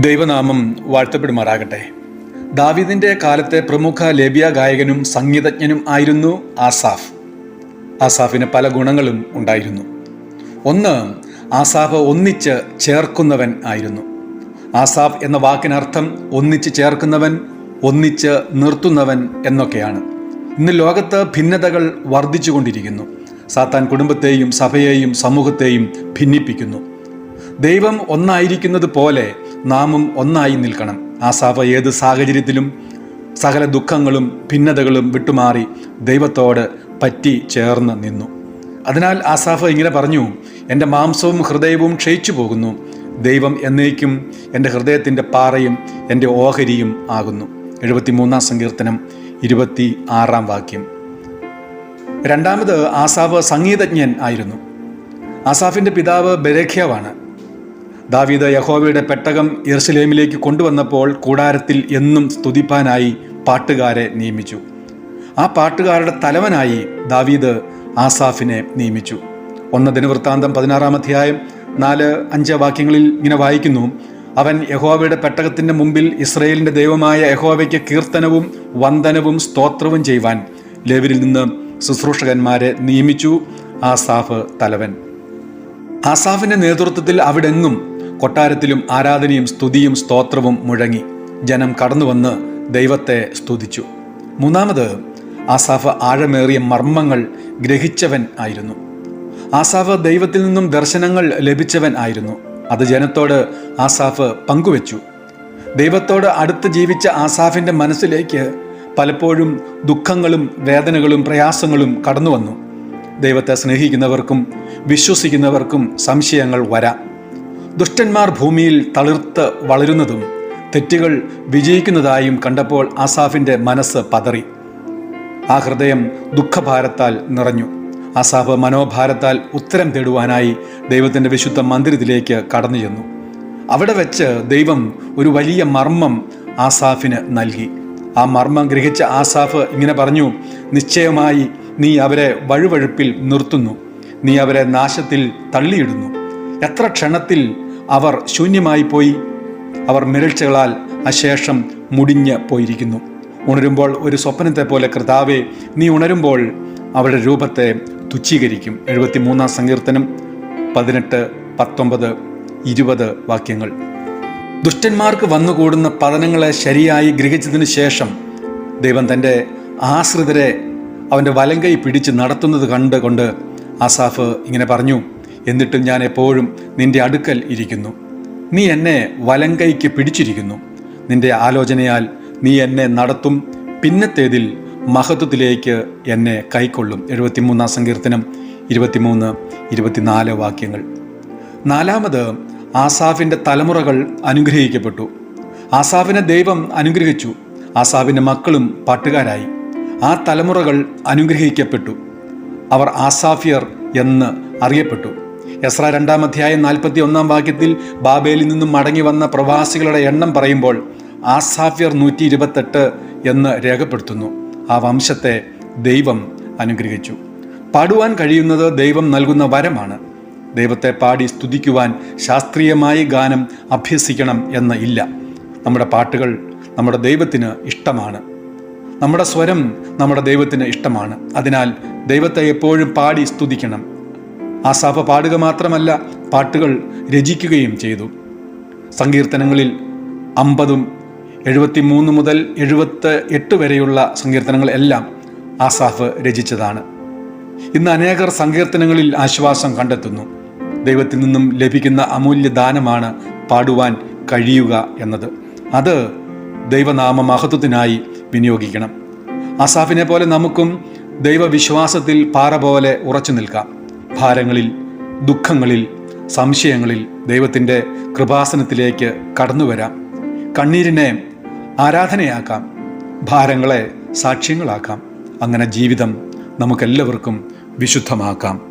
ദൈവനാമം വാഴ്ത്തപ്പെടുമാറാകട്ടെ. ദാവീദിന്റെ കാലത്തെ പ്രമുഖ ലേബിയ ഗായകനും സംഗീതജ്ഞനും ആയിരുന്നു ആസാഫ്. ആസാഫിന് പല ഗുണങ്ങളും ഉണ്ടായിരുന്നു. ഒന്ന് ആസാഫ് ഒന്നിച്ച് ചേർക്കുന്നവൻ ആയിരുന്നു. ആസാഫ് എന്ന വാക്കിനർത്ഥം ഒന്നിച്ച് ചേർക്കുന്നവൻ ഒന്നിച്ച് നിർത്തുന്നവൻ എന്നൊക്കെയാണ്. ഇന്ന് ലോകത്ത് ഭിന്നതകൾ വർദ്ധിച്ചുകൊണ്ടിരിക്കുന്നു. സാത്താൻ കുടുംബത്തെയും സഭയെയും സമൂഹത്തെയും ഭിന്നിപ്പിക്കുന്നു. ദൈവം ഒന്നായിരിക്കുന്നത് പോലെ നാമും ഒന്നായി നിൽക്കണം. ആ സഭ ഏത് സാഹചര്യത്തിലും സകല ദുഃഖങ്ങളും ഭിന്നതകളും വിട്ടുമാറി ദൈവത്തോട് പറ്റി ചേർന്ന് നിന്നു. അതിനാൽ ആസാഫ് ഇങ്ങനെ പറഞ്ഞു എന്റെ മാംസവും ഹൃദയവും ക്ഷയിച്ചു പോകുന്നു. ദൈവം എന്നേക്കും എന്റെ ഹൃദയത്തിന്റെ പാറയും എന്റെ ഓഹരിയും ആകുന്നു. എഴുപത്തിമൂന്നാം സങ്കീർത്തനം ഇരുപത്തി ആറാം വാക്യം. രണ്ടാമത് ആസാഫ് സംഗീതജ്ഞൻ ആയിരുന്നു. ആസാഫിന്റെ പിതാവ് ബരേഖ്യാവാണ്. ദാവീദ് യഹോവയുടെ പെട്ടകം ഇർസലേമിലേക്ക് കൊണ്ടുവന്നപ്പോൾ കൂടാരത്തിൽ എന്നും സ്തുതിപ്പാനായി പാട്ടുകാരെ നിയമിച്ചു. ആ പാട്ടുകാരുടെ തലവനായി ദാവീദ് ആസാഫിനെ നിയമിച്ചു. ഒന്ന് ദിനവൃത്താന്തം പതിനാറാം അധ്യായം നാല് അഞ്ച് വാക്യങ്ങളിൽ ഇങ്ങനെ വായിക്കുന്നു അവൻ യഹോവയുടെ പെട്ടകത്തിന്റെ മുമ്പിൽ ഇസ്രയേലിന്റെ ദൈവമായ യഹോവയ്ക്ക് കീർത്തനവും വന്ദനവും സ്തോത്രവും ചെയ്യുവാൻ ലേവരിൽ നിന്ന് ശുശ്രൂഷകന്മാരെ നിയമിച്ചു ആസാഫ് തലവൻ. ആസാഫിന്റെ നേതൃത്വത്തിൽ അവിടെങ്ങും കൊട്ടാരത്തിലും ആരാധനയും സ്തുതിയും സ്തോത്രവും മുഴങ്ങി. ജനം കടന്നുവന്ന് ദൈവത്തെ സ്തുതിച്ചു. മൂന്നാമത് ആസാഫ് ആഴമേറിയ മർമ്മങ്ങൾ ഗ്രഹിച്ചവൻ ആയിരുന്നു. ആസാഫ് ദൈവത്തിൽ നിന്നും ദർശനങ്ങൾ ലഭിച്ചവൻ ആയിരുന്നു. അത് ജനത്തോട് ആസാഫ് പങ്കുവച്ചു. ദൈവത്തോട് അടുത്ത് ജീവിച്ച ആസാഫിന്റെ മനസ്സിലേക്ക് പലപ്പോഴും ദുഃഖങ്ങളും വേദനകളും പ്രയാസങ്ങളും കടന്നു വന്നു ദൈവത്തെ സ്നേഹിക്കുന്നവർക്കും വിശ്വസിക്കുന്നവർക്കും സംശയങ്ങൾ വരാം. ദുഷ്ടന്മാർ ഭൂമിയിൽ തളിർത്ത് വളരുന്നതും തെറ്റുകൾ വിജയിക്കുന്നതായും കണ്ടപ്പോൾ ആസാഫിന്റെ മനസ്സ് പതറി. ആ ഹൃദയം ദുഃഖഭാരത്താൽ നിറഞ്ഞു. ആസാഫ് മനോഭാരത്താൽ ഉത്തരം തേടുവാനായി ദൈവത്തിന്റെ വിശുദ്ധ മന്ദിരത്തിലേക്ക് കടന്നു ചെന്നു. അവിടെ വെച്ച് ദൈവം ഒരു വലിയ മർമ്മം ആസാഫിന് നൽകി. ആ മർമ്മം ഗ്രഹിച്ച ആസാഫ് ഇങ്ങനെ പറഞ്ഞു നിശ്ചയമായി നീ അവരെ വഴുവഴുപ്പിൽ നിർത്തുന്നു. നീ അവരെ നാശത്തിൽ തള്ളിയിടുന്നു. എത്ര ക്ഷണത്തിൽ അവർ ശൂന്യമായി പോയി. അവർ മിരൾച്ചകളാൽ അശേഷം മുടിഞ്ഞ് പോയിരിക്കുന്നു. ഉണരുമ്പോൾ ഒരു സ്വപ്നത്തെ പോലെ കർത്താവെ നീ ഉണരുമ്പോൾ അവരുടെ രൂപത്തെ തുച്ഛീകരിക്കും. എഴുപത്തിമൂന്നാം സങ്കീർത്തനം പതിനെട്ട് പത്തൊമ്പത് ഇരുപത് വാക്യങ്ങൾ. ദുഷ്ടന്മാർക്ക് വന്നുകൂടുന്ന പതനങ്ങളെ ശരിയായി ഗ്രഹിച്ചതിന് ശേഷം ദൈവം തന്റെ ആശ്രിതരെ അവന്റെ വലങ്കൈ പിടിച്ച് നടത്തുന്നത് കണ്ടുകൊണ്ട് ആസാഫ് ഇങ്ങനെ പറഞ്ഞു എന്നിട്ടും ഞാൻ എപ്പോഴും നിന്റെ അടുക്കൽ ഇരിക്കുന്നു. നീ എന്നെ വലങ്കൈക്ക് പിടിച്ചിരിക്കുന്നു. നിന്റെ ആലോചനയാൽ നീ എന്നെ നടത്തും. പിന്നത്തേതിൽ മഹത്വത്തിലേക്ക് എന്നെ കൈക്കൊള്ളും. എഴുപത്തിമൂന്നാം സങ്കീർത്തനം ഇരുപത്തിമൂന്ന് ഇരുപത്തിനാല് വാക്യങ്ങൾ. നാലാമത് ആസാഫിന്റെ തലമുറകൾ അനുഗ്രഹിക്കപ്പെട്ടു. ആസാഫിനെ ദൈവം അനുഗ്രഹിച്ചു. ആസാഫിന്റെ മക്കളും പാട്ടുകാരായി. ആ തലമുറകൾ അനുഗ്രഹിക്കപ്പെട്ടു. അവർ ആസാഫിയർ എന്ന് അറിയപ്പെട്ടു. എസ്ര രണ്ടാം അധ്യായം നാൽപ്പത്തി ഒന്നാം വാക്യത്തിൽ ബാബേലിൽ നിന്നും മടങ്ങി വന്ന പ്രവാസികളുടെ എണ്ണം പറയുമ്പോൾ ആസാഫ്യർ നൂറ്റി ഇരുപത്തെട്ട് എന്ന് രേഖപ്പെടുത്തുന്നു. ആ വംശത്തെ ദൈവം അനുഗ്രഹിച്ചു. പാടുവാൻ കഴിയുന്നത് ദൈവം നൽകുന്ന വരമാണ്. ദൈവത്തെ പാടി സ്തുതിക്കുവാൻ ശാസ്ത്രീയമായി ഗാനം അഭ്യസിക്കണം എന്ന് ഇല്ല. നമ്മുടെ പാട്ടുകൾ നമ്മുടെ ദൈവത്തിന് ഇഷ്ടമാണ്. നമ്മുടെ സ്വരം നമ്മുടെ ദൈവത്തിന് ഇഷ്ടമാണ്. അതിനാൽ ദൈവത്തെ എപ്പോഴും പാടി സ്തുതിക്കണം. ആ സഭ പാടുക മാത്രമല്ല പാട്ടുകൾ രചിക്കുകയും ചെയ്തു. സങ്കീർത്തനങ്ങളിൽ അമ്പതും എഴുപത്തി മൂന്ന് മുതൽ എഴുപത്ത് എട്ട് വരെയുള്ള സങ്കീർത്തനങ്ങൾ എല്ലാം ആസാഫ് രചിച്ചതാണ്. ഇന്ന് അനേകർ സങ്കീർത്തനങ്ങളിൽ ആശ്വാസം കണ്ടെത്തുന്നു. ദൈവത്തിൽ നിന്നും ലഭിക്കുന്ന അമൂല്യ ദാനമാണ് പാടുവാൻ കഴിയുക എന്നത്. അത് ദൈവനാമ മഹത്വത്തിനായി വിനിയോഗിക്കണം ആസാഫിനെ പോലെ നമുക്കും ദൈവവിശ്വാസത്തിൽ പാറ പോലെ ഉറച്ചു നിൽക്കാം. ഭാരങ്ങളിൽ ദുഃഖങ്ങളിൽ സംശയങ്ങളിൽ ദൈവത്തിന്റെ കൃപാസനത്തിലേക്ക് കടന്നു വരാം. കണ്ണീരിനെ ആരാധനയാക്കാം. ഭാരങ്ങളെ സാക്ഷ്യങ്ങളാക്കാം. അങ്ങനെ ജീവിതം നമുക്കെല്ലാവർക്കും വിശുദ്ധമാക്കാം.